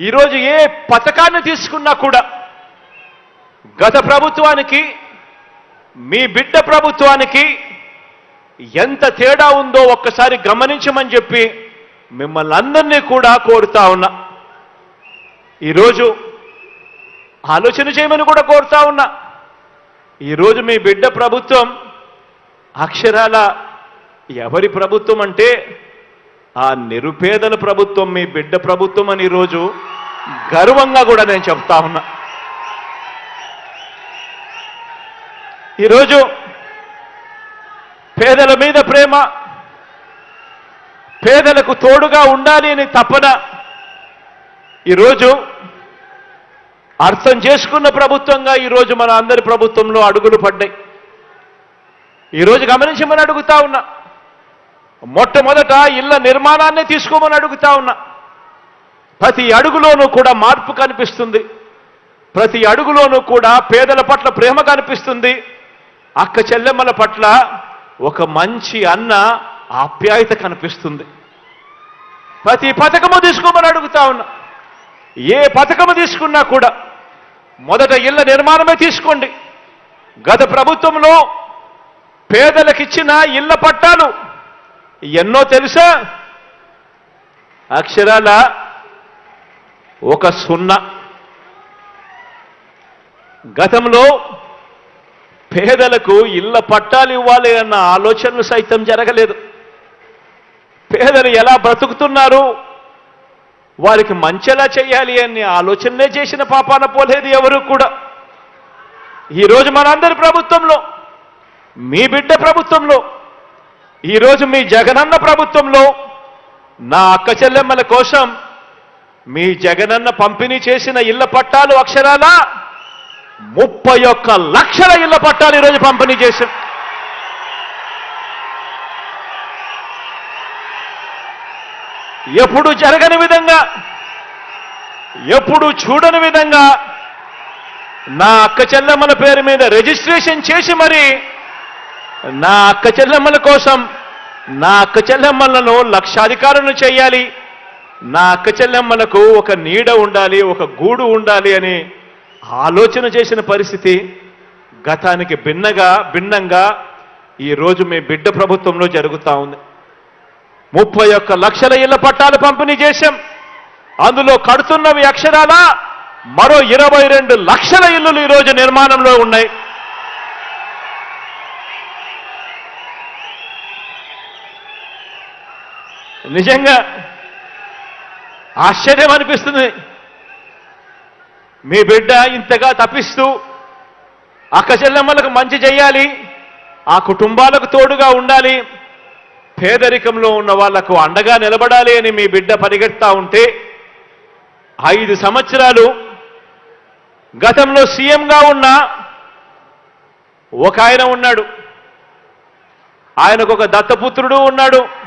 ఈరోజు ఏ పథకాన్ని తీసుకున్నా కూడా గత ప్రభుత్వానికి మీ బిడ్డ ప్రభుత్వానికి ఎంత తేడా ఉందో ఒక్కసారి గమనించమని చెప్పి మిమ్మల్ని అందరినీ కూడా కోరుతా ఉన్నా. ఈరోజు ఆలోచన చేయమని కూడా కోరుతా ఉన్నా. ఈరోజు మీ బిడ్డ ప్రభుత్వం అక్షరాల ఎవరి ప్రభుత్వం అంటే ఆ నిరుపేదల ప్రభుత్వం మీ బిడ్డ ప్రభుత్వం అని ఈరోజు గర్వంగా కూడా నేను చెప్తా ఉన్నా. ఈరోజు పేదల మీద ప్రేమ పేదలకు తోడుగా ఉండాలి అని తపన ఈరోజు అర్థం చేసుకున్న ప్రభుత్వంగా ఈరోజు మన అందరి ప్రభుత్వంలో అడుగులు పడ్డాయి. ఈరోజు గమనించమని అడుగుతా ఉన్నా. మొట్టమొదట ఇళ్ళ నిర్మాణాన్ని తీసుకోమని అడుగుతా ఉన్నా. ప్రతి అడుగులోనూ కూడా మార్పు కనిపిస్తుంది. ప్రతి అడుగులోనూ కూడా పేదల పట్ల ప్రేమ కనిపిస్తుంది. అక్క చెల్లెమ్మల పట్ల ఒక మంచి అన్న ఆప్యాయత కనిపిస్తుంది. ప్రతి పథకము తీసుకోమని అడుగుతా ఉన్నా. ఏ పథకము తీసుకున్నా కూడా మొదట ఇళ్ళ నిర్మాణమే తీసుకోండి. గత ప్రభుత్వంలో పేదలకిచ్చిన ఇళ్ళ పట్టాలు ఎన్నో తెలుసా? అక్షరాల ఒక సున్నా. గతంలో పేదలకు ఇళ్ళ పట్టాలు ఇవ్వాలి అన్న ఆలోచనలు సైతం జరగలేదు. పేదలు ఎలా బ్రతుకుతున్నారు? వారికి మంచెలా చేయాలి అనే ఆలోచనలే చేసిన పాపాన పోలేదు ఎవరు కూడా. ఈరోజు మనందరి ప్రభుత్వంలో మీ బిడ్డ ప్రభుత్వంలో ఈరోజు మీ జగనన్న ప్రభుత్వంలో నా అక్క చెల్లెమ్మల కోసం మీ జగనన్న పంపిణీ చేసిన ఇళ్ళ పట్టాలు అక్షరాల? ముప్పై ఒక్క లక్షల ఇళ్ళ పట్టాలు ఈరోజు పంపిణీ చేశాం. ఎప్పుడు జరగని విధంగా ఎప్పుడు చూడని విధంగా నా అక్క చెల్లెమ్మల పేరు మీద రిజిస్ట్రేషన్ చేసి మరి నా అక్క చెల్లెమ్మల కోసం నా అక్క చెల్లెమ్మలను లక్షాధికారులను చేయాలి. నా అక్క చెల్లెమ్మలకు ఒక నీడ ఉండాలి ఒక గూడు ఉండాలి అని ఆలోచన చేసిన పరిస్థితి గతానికి భిన్నగా భిన్నంగా ఈరోజు మీ బిడ్డ ప్రభుత్వంలో జరుగుతూ ఉంది. ముప్పై ఒక్క లక్షల ఇళ్ళ పట్టాలు పంపిణీ చేశాం. అందులో కడుతున్నవి అక్షరాల మరో ఇరవై రెండు లక్షల ఇల్లులు ఈరోజు నిర్మాణంలో ఉన్నాయి. నిజంగా ఆశ్చర్యం అనిపిస్తుంది. మీ బిడ్డ ఇంతగా తప్పిస్తూ అక్క చెల్లెమ్మలకు మంచి చేయాలి ఆ కుటుంబాలకు తోడుగా ఉండాలి పేదరికంలో ఉన్న వాళ్ళకు అండగా నిలబడాలి అని మీ బిడ్డ పరిగెడతా ఉంటే ఐదు సంవత్సరాలు గతంలో సీఎంగా ఉన్న ఒక ఆయన ఉన్నాడు. ఆయనకు ఒక దత్తపుత్రుడు ఉన్నాడు.